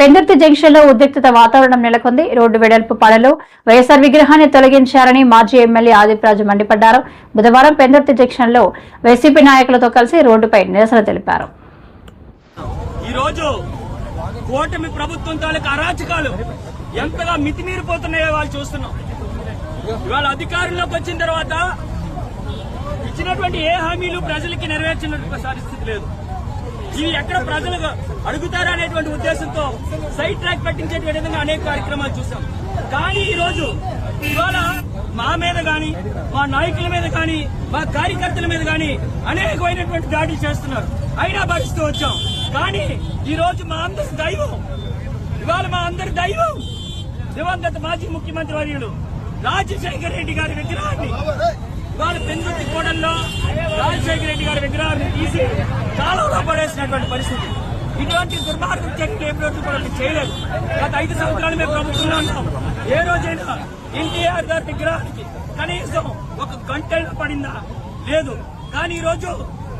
పెందుర్తి జంక్షన్లో ఉద్రిక్తత వాతావరణం నెలకొంది. రోడ్డు వెడల్పు పనులు వైఎస్ఆర్ విగ్రహాన్ని తొలగించారని మాజీ ఎమ్మెల్యే ఆదిప్రాజు మండిపడ్డారు. బుధవారం పెందుర్తి జంక్షన్లో వైసీపీ నాయకులతో కలిసి రోడ్డుపై నిరసన తెలిపారు. కూటమి ప్రభుత్వం తాలూకు అరాచకాలు ఎంతగా మితిమీరిపోతున్నాయో వాళ్ళు చూస్తున్నాం. ఇవాళ అధికారంలోకి వచ్చిన తర్వాత ఇచ్చినటువంటి ఏ హామీలు ప్రజలకి నెరవేర్చిన పరిస్థితి లేదు. ఇవి ఎక్కడ ప్రజలు అడుగుతారా అనేటువంటి ఉద్దేశంతో సైడ్ ట్రాక్ పెట్టించేటువంటి విధంగా అనేక కార్యక్రమాలు చూసాం కానీ ఈ రోజు ఇవాళ మా మీద గాని మా నాయకుల మీద గాని మా కార్యకర్తల మీద గాని అనేకమైనటువంటి దాడులు చేస్తున్నారు. అయినా భరిస్తూ వచ్చాం. కానీ ఈ రోజు మా అందరి దైవం ఇవాళ మా అందరి దైవం దివంగత మాజీ ముఖ్యమంత్రి వర్యులు రాజశేఖర రెడ్డి గారి విగ్రహాన్ని ఇవాళ పెందుర్తి కూడల్లో రాజశేఖర రెడ్డి గారి విగ్రహాన్ని తీసి చేసినటువంటి పరిస్థితి. ఇటువంటి దుర్మార్గం చర్యలు ఏ రోజు కూడా మేము చేయలేదు. గత ఐదు సంవత్సరాలు మేము ప్రభుత్వంలో ఉన్నాం. ఏ రోజైనా ఎన్టీఆర్ గారి విగ్రహానికి కనీసం ఒక గంట పడిందా? లేదు. కానీ ఈ రోజు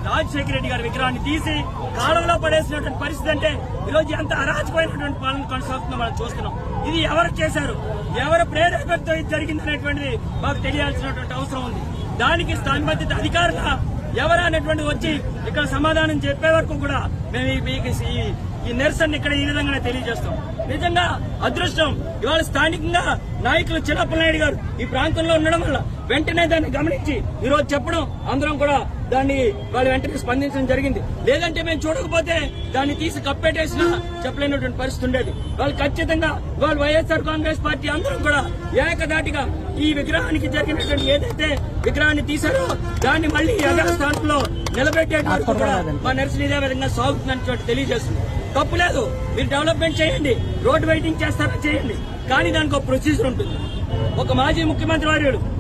రాజశేఖర రెడ్డి గారి విగ్రహాన్ని తీసి కాలంలో పడేసినటువంటి పరిస్థితి అంటే ఈ రోజు ఎంత అరాచకమైనటువంటి పాలన కొనసాగుతుందో మనం చూస్తున్నాం. ఇది ఎవరు చేశారు? ఎవరు ప్రేరేపణతో ఇది జరిగిందనేటువంటిది మాకు తెలియాల్సినటువంటి అవసరం ఉంది. దానికి సంబంధిత అధికారుల ఎవరా అనేటువంటి వచ్చి ఇక్కడ సమాధానం చెప్పే వరకు కూడా మేము ఈ- మీకు ఈ- ఈ నిరసన ఇక్కడ ఈ విధంగానే తెలియజేస్తాం. నిజంగా అదృష్టం. ఇవాళ స్థానికంగా నాయకులు చిన్నప్పలనాయుడు గారు ఈ ప్రాంతంలో ఉండడం వల్ల వెంటనే దాన్ని గమనించి ఈరోజు చెప్పడం అందరం కూడా దాన్ని వాళ్ళు వెంటనే స్పందించడం జరిగింది. లేదంటే మేము చూడకపోతే దాన్ని తీసి కప్పెట్టేసినా చెప్పలేనటువంటి పరిస్థితి ఉండేది. వాళ్ళు ఖచ్చితంగా వాళ్ళు వైఎస్ఆర్ కాంగ్రెస్ పార్టీ అందరం కూడా ఏకదాటిగా ఈ విగ్రహానికి జరిగినటువంటి ఏదైతే విగ్రహాన్ని తీశారో దాన్ని మళ్ళీ యథాస్థానంలో నిలబెట్టేటువంటి కూడా మా నర్సులు ఇదే విధంగా సాగుతుందని తెలియజేస్తుంది. తప్పు లేదు. మీరు డెవలప్మెంట్ చేయండి. రోడ్ వెయిటింగ్ చేస్తారా? చేయండి. కానీ దానికి ఒక ప్రొసీజర్ ఉంటుంది. ఒక మాజీ ముఖ్యమంత్రి వారు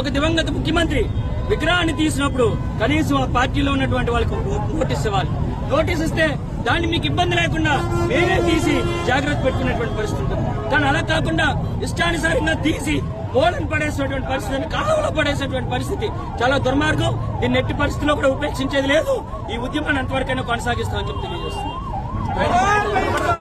ఒక దివంగత ముఖ్యమంత్రి విగ్రహాన్ని తీసినప్పుడు కనీసం ఆ పార్టీలో ఉన్నటువంటి వాళ్ళకి నోటీస్ ఇవ్వాలి. నోటీస్ ఇస్తే దాన్ని మీకు ఇబ్బంది లేకుండా మేమే తీసి జాగ్రత్త పెట్టుకునేటువంటి పరిస్థితి ఉంటుంది. కానీ అలా కాకుండా ఇష్టానుసారంగా తీసి పోలను పడేసినటువంటి పరిస్థితి కాలంలో పడేసినటువంటి పరిస్థితి చాలా దుర్మార్గం. దీన్ని ఎట్టి పరిస్థితిలో కూడా ఉపేక్షించేది లేదు. ఈ ఉద్యమాన్ని అంతవరకైనా కొనసాగిస్తామని చెప్పి తెలియజేస్తుంది